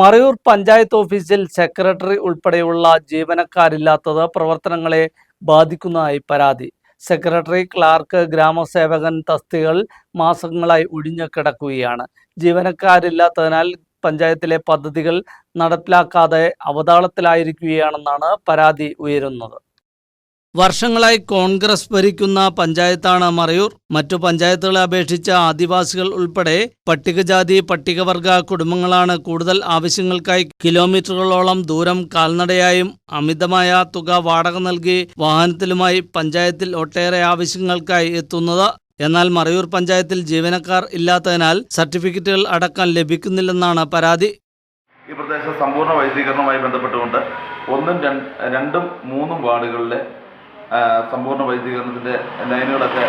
മറയൂർ പഞ്ചായത്ത് ഓഫീസിൽ സെക്രട്ടറി ഉൾപ്പെടെയുള്ള ജീവനക്കാരില്ലാത്തത് പ്രവർത്തനങ്ങളെ ബാധിക്കുന്നതായി പരാതി. സെക്രട്ടറി ക്ലാർക്ക് ഗ്രാമസേവകൻ തസ്തികൾ മാസങ്ങളായി ഒഴിഞ്ഞു കിടക്കുകയാണ്. ജീവനക്കാരില്ലാത്തതിനാൽ പഞ്ചായത്തിലെ പദ്ധതികൾ നടപ്പിലാക്കാതെ അവതാളത്തിലായിരിക്കുകയാണെന്നാണ് പരാതി ഉയരുന്നത്. വർഷങ്ങളായി കോൺഗ്രസ് ഭരിക്കുന്ന പഞ്ചായത്താണ് മറയൂർ. മറ്റു പഞ്ചായത്തുകളെ അപേക്ഷിച്ച് ആദിവാസികൾ ഉൾപ്പെടെ പട്ടികജാതി പട്ടികവർഗ കുടുംബങ്ങളാണ് കൂടുതൽ ആവശ്യങ്ങൾക്കായി കിലോമീറ്ററുകളോളം ദൂരം കാൽനടയായും അമിതമായ തുക വാടക നൽകി വാഹനത്തിലുമായി പഞ്ചായത്തിൽ ഒട്ടേറെ ആവശ്യങ്ങൾക്കായി എത്തുന്നത്. എന്നാൽ മറയൂർ പഞ്ചായത്തിൽ ജീവനക്കാർ ഇല്ലാത്തതിനാൽ സർട്ടിഫിക്കറ്റുകൾ അടക്കം ലഭിക്കുന്നില്ലെന്നാണ് പരാതി. ഈ പ്രദേശം സമ്പൂർണ വൈദ്യുതീകരണവുമായി ബന്ധപ്പെട്ടുകൊണ്ട് ഒന്നും രണ്ടും മൂന്നും വാർഡുകളിലെ സമ്പൂർണ വൈദ്യുതീകരണത്തിന്റെ ലൈനുകളൊക്കെ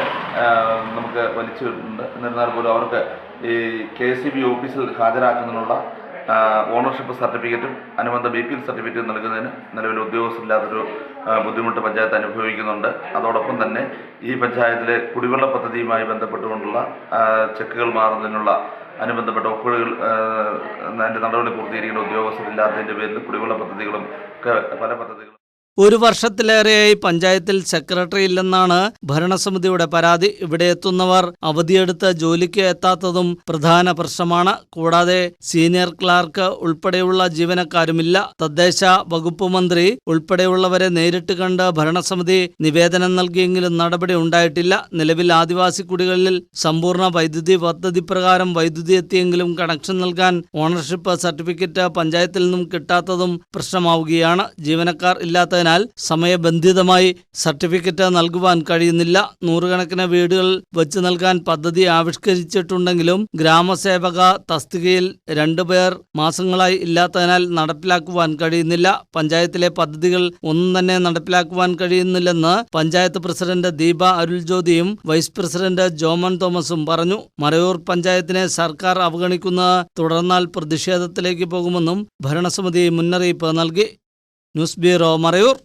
നമുക്ക് നമുക്ക് വലിച്ചിട്ടുണ്ട് എന്നിരുന്നാൽ പോലും അവർക്ക് ഈ കെ സി ബി ഓഫീസിൽ ഹാജരാക്കുന്നതിനുള്ള ഓണർഷിപ്പ് സർട്ടിഫിക്കറ്റും അനുബന്ധ ബി പി എൽ സർട്ടിഫിക്കറ്റും നൽകുന്നതിന് നിലവിൽ ഉദ്യോഗസ്ഥരില്ലാത്തൊരു ബുദ്ധിമുട്ട് പഞ്ചായത്ത് അനുഭവിക്കുന്നുണ്ട്. അതോടൊപ്പം തന്നെ ഈ പഞ്ചായത്തിലെ കുടിവെള്ള പദ്ധതിയുമായി ബന്ധപ്പെട്ടുകൊണ്ടുള്ള ചെക്കുകൾ മാറുന്നതിനുള്ള അനുബന്ധപ്പെട്ട ഒപ്പുകൾ അതിന്റെ നടപടി പൂർത്തീകരിക്കേണ്ട ഉദ്യോഗസ്ഥരില്ലാത്തതിന്റെ പേരിൽ കുടിവെള്ള പദ്ധതികളും ഒക്കെ പല പദ്ധതികളും ഒരു വർഷത്തിലേറെയായി പഞ്ചായത്തിൽ സെക്രട്ടറി ഇല്ലെന്നാണ് ഭരണസമിതിയുടെ പരാതി. ഇവിടെ എത്തുന്നവർ അവധിയെടുത്ത് ജോലിക്ക് എത്താത്തതും പ്രധാന പ്രശ്നമാണ്. കൂടാതെ സീനിയർ ക്ലാർക്ക് ഉൾപ്പെടെയുള്ള ജീവനക്കാരുമില്ല. തദ്ദേശ വകുപ്പ് മന്ത്രി ഉൾപ്പെടെയുള്ളവരെ നേരിട്ട് കണ്ട് ഭരണസമിതി നിവേദനം നൽകിയെങ്കിലും നടപടി ഉണ്ടായിട്ടില്ല. നിലവിൽ ആദിവാസി കുടികളിൽ സമ്പൂർണ വൈദ്യുതി പദ്ധതി പ്രകാരം വൈദ്യുതി എത്തിയെങ്കിലും കണക്ഷൻ നൽകാൻ ഓണർഷിപ്പ് സർട്ടിഫിക്കറ്റ് പഞ്ചായത്തിൽ നിന്നും കിട്ടാത്തതും പ്രശ്നമാവുകയാണ്. ജീവനക്കാർ ഇല്ലാത്തതിനാൽ സമയബന്ധിതമായി സർട്ടിഫിക്കറ്റ് നൽകുവാൻ കഴിയുന്നില്ല. നൂറുകണക്കിന് വീടുകൾ വെച്ച് നൽകാൻ പദ്ധതി ആവിഷ്കരിച്ചിട്ടുണ്ടെങ്കിലും ഗ്രാമസേവക തസ്തികയിൽ രണ്ടുപേർ മാസങ്ങളായി ഇല്ലാത്തതിനാൽ നടപ്പിലാക്കുവാൻ കഴിയുന്നില്ല. പഞ്ചായത്തിലെ പദ്ധതികൾ ഒന്നും തന്നെ നടപ്പിലാക്കുവാൻ കഴിയുന്നില്ലെന്ന് പഞ്ചായത്ത് പ്രസിഡന്റ് ദീപ അരുൾജ്യോതിയും വൈസ് പ്രസിഡന്റ് ജോമൻ തോമസും പറഞ്ഞു. മറയൂർ പഞ്ചായത്തിനെ സർക്കാർ അവഗണിക്കുന്നത് തുടർന്നാൽ പ്രതിഷേധത്തിലേക്ക് പോകുമെന്നും ഭരണസമിതി മുന്നറിയിപ്പ് നൽകി. News bureau Marayur.